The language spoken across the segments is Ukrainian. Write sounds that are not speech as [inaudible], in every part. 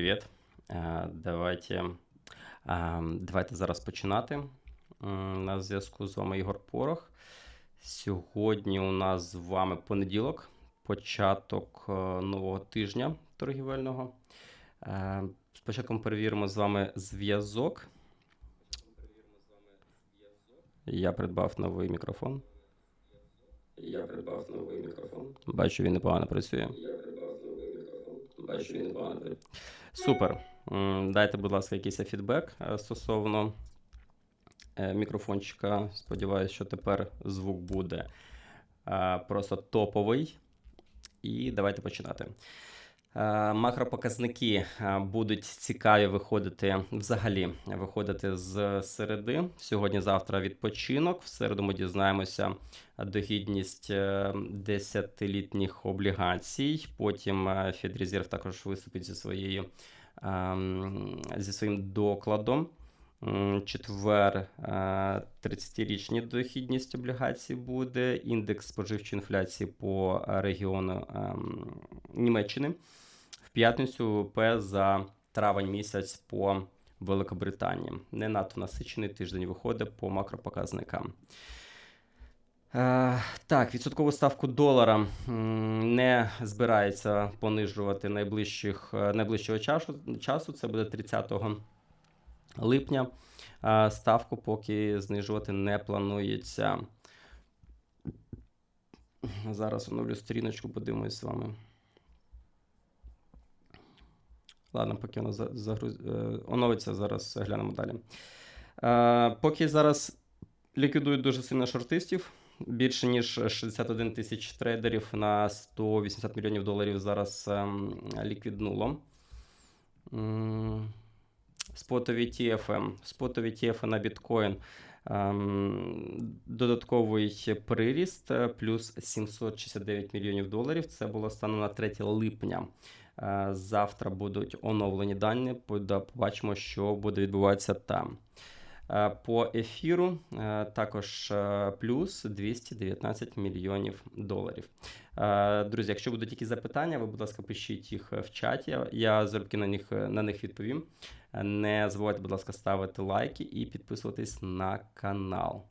привіт. Давайте, давайте зараз починати. На зв'язку з вами Ігор Порох. Сьогодні у нас з вами понеділок, початок е, нового тижня торгівельного. Спочатку перевіримо з вами зв'язок. Я придбав новий мікрофон. Я придбав новий мікрофон. Бачу, він непогано працює. Бачу, він непогано. Супер. Дайте, будь ласка, якийсь фідбек е, стосовно е, мікрофончика. Сподіваюсь, що тепер звук буде е, просто топовий. І давайте починати. Е, Макропоказники е, будуть цікаві виходити взагалі виходити з середи. Сьогодні-завтра відпочинок. В середу ми дізнаємося дохідність е, 10-літніх облігацій. Потім Федрезерв також виступить зі своєю ем, зі своїм докладом. Четвер е, 30-річні дохідність облігацій буде, індекс споживчої інфляції по регіону ем, Німеччини. П'ятницю ВВП за травень місяць по Великобританії. Не надто насичений тиждень виходить по макропоказникам. Е, так, відсоткову ставку долара не збирається понижувати найближчих, е, найближчого часу. часу. Це буде 30 липня. Е, Ставку поки знижувати не планується. Зараз оновлю сторіночку, подивимось з вами. Ладно, поки воно за- загруз... е, оновиться, зараз глянемо далі. Е, Поки зараз ліквідують дуже сильно шортистів. Більше ніж 61 тисяч трейдерів на 180 мільйонів доларів зараз ем, ліквіднуло. Спотові TFM. Спотові TF на біткоін. Ем, Додатковий приріст е, плюс 769 мільйонів доларів. Це було станом на 3 липня. Е, Завтра будуть оновлені дані. Побачимо, що буде відбуватися там. Е, По ефіру е, також е, плюс 219 мільйонів доларів. Друзі, якщо будуть якісь запитання, ви, будь ласка, пишіть їх в чаті. Я залюбки на них, на них відповім. Не забувайте, будь ласка, ставити лайки і підписуватись на канал.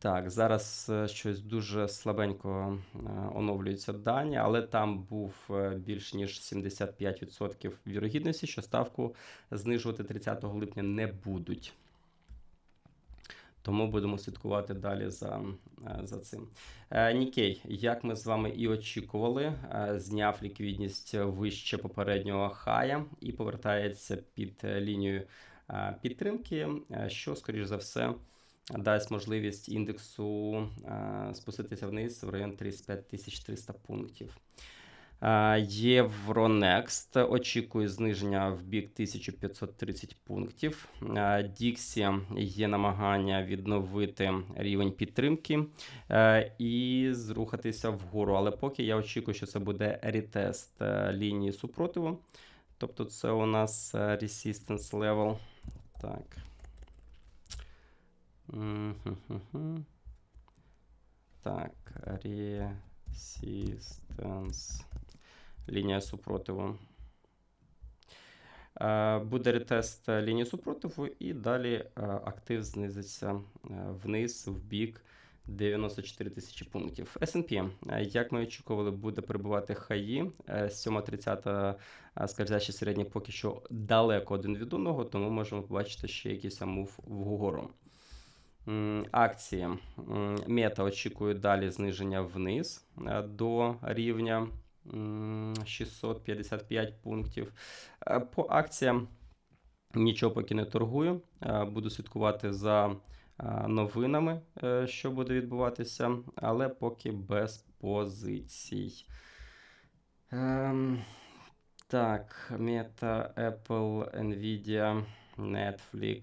Так, зараз е, щось дуже слабенько е, оновлюються дані, але там був е, більш ніж 75% вірогідності, що ставку знижувати 30 липня не будуть. Тому будемо слідкувати далі за, за цим. Нікей, як ми з вами і очікували, зняв ліквідність вище попереднього хая і повертається під лінію підтримки, що, скоріш за все, дасть можливість індексу е, спуститися вниз в район 35300 пунктів. Е, Євронекст очікує зниження в бік 1530 пунктів. Е, Діксі є намагання відновити рівень підтримки е, і зрухатися вгору. Але поки я очікую, що це буде ретест е, лінії супротиву. Тобто це у нас е, resistance level. Так. Так, resistance. Лінія супротиву. Е, Буде ретест лінії супротиву, і далі е, актив знизиться е, вниз в бік 94 тисячі пунктів. S&P, як ми очікували, буде перебувати хаї. Е, 7.30 е, скользящий поки що далеко один від одного, тому можемо побачити ще якийсь мув вгору. Акції. Мета очікує далі зниження вниз е, до рівня 655 пунктів. Е, По акціям нічого поки не торгую. Е, Буду слідкувати за новинами, що буде відбуватися, але поки без позицій. Ем, Так, Meta, Apple, Nvidia, Netflix,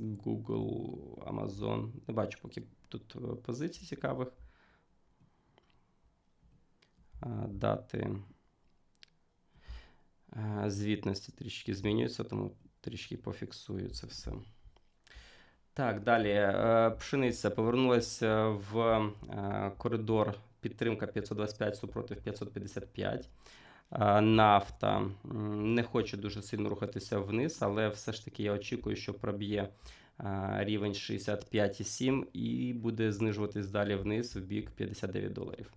Google, Amazon. Не бачу поки тут е, позицій цікавих. Дати е, звітності трішки змінюються, тому трішки пофіксую це все. Так, далі. Е, Пшениця повернулася в коридор підтримка 525 супротив 555. А, Нафта не хоче дуже сильно рухатися вниз, але все ж таки я очікую, що проб'є рівень 65,7 і буде знижуватись далі вниз в бік 59 доларів.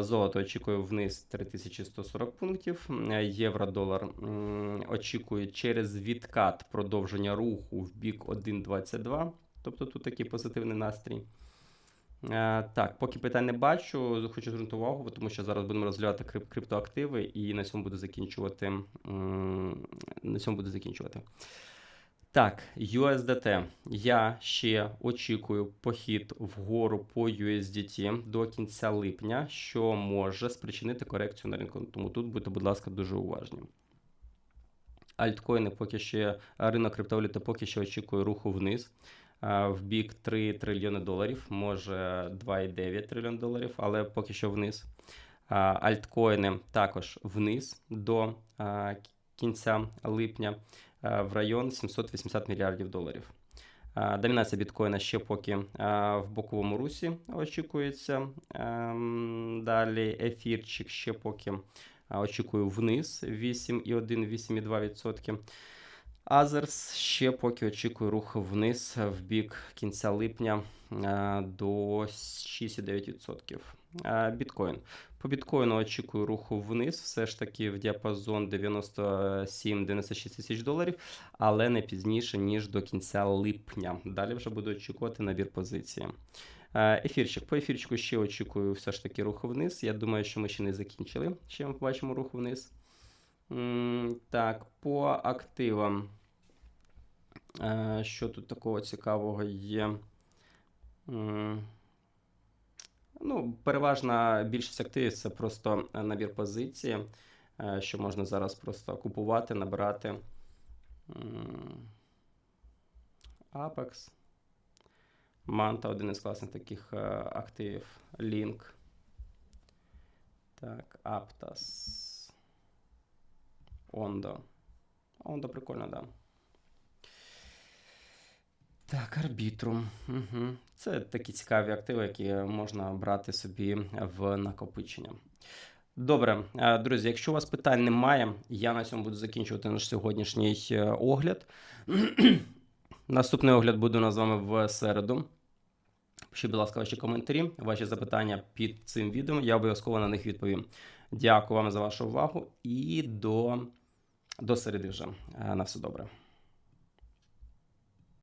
Золото очікую вниз 3140 пунктів. Е, Євро-долар м, очікую через відкат продовження руху в бік 1,22. Тобто тут такий позитивний настрій. Е, Так, поки питань не бачу, хочу звернути увагу, тому що зараз будемо розглядати крип- криптоактиви і на цьому буду закінчувати. На цьому буду закінчувати. Так, USDT. Я ще очікую похід вгору по USDT до кінця липня, що може спричинити корекцію на ринку. Тому тут будьте, будь ласка, дуже уважні. Альткоїни поки ще ринок криптовалюти поки що очікує руху вниз. А, В бік 3 трильйони доларів, може 2,9 трильйон доларів, але поки що вниз. Альткоїни також вниз до кінця липня в район 780 мільярдів доларів. Домінація біткоїна ще поки в боковому русі очікується. Ем, Далі ефірчик ще поки очікую вниз 8,1-8,2%. Азерс ще поки очікую рух вниз в бік кінця липня до 6,9%. Біткоін. По біткоїну очікую руху вниз, все ж таки в діапазон 97-96 тисяч доларів, але не пізніше, ніж до кінця липня. Далі вже буду очікувати набір позиції. Е, Ефірчик. По ефірчику ще очікую все ж таки руху вниз. Я думаю, що ми ще не закінчили. Ще ми побачимо рух вниз. Так, по активам. Е, Що тут такого цікавого є? Ну, переважна більшість активів це просто е, набір позиції, е, що можна зараз просто купувати, набирати. Apex. Manta один із класних таких активів. Link. Так, Aptos. Ondo. Ondo прикольно, да. Так, Arbitrum. Угу. Це такі цікаві активи, які можна брати собі в накопичення. Добре, е, друзі, якщо у вас питань немає, я на цьому буду закінчувати наш сьогоднішній е, огляд. [clears throat] Наступний огляд буде у нас з вами в середу. Пишіть, будь ласка, ваші коментарі, ваші запитання під цим відео. Я обов'язково на них відповім. Дякую вам за вашу увагу і до, до середи вже. Е, На все добре.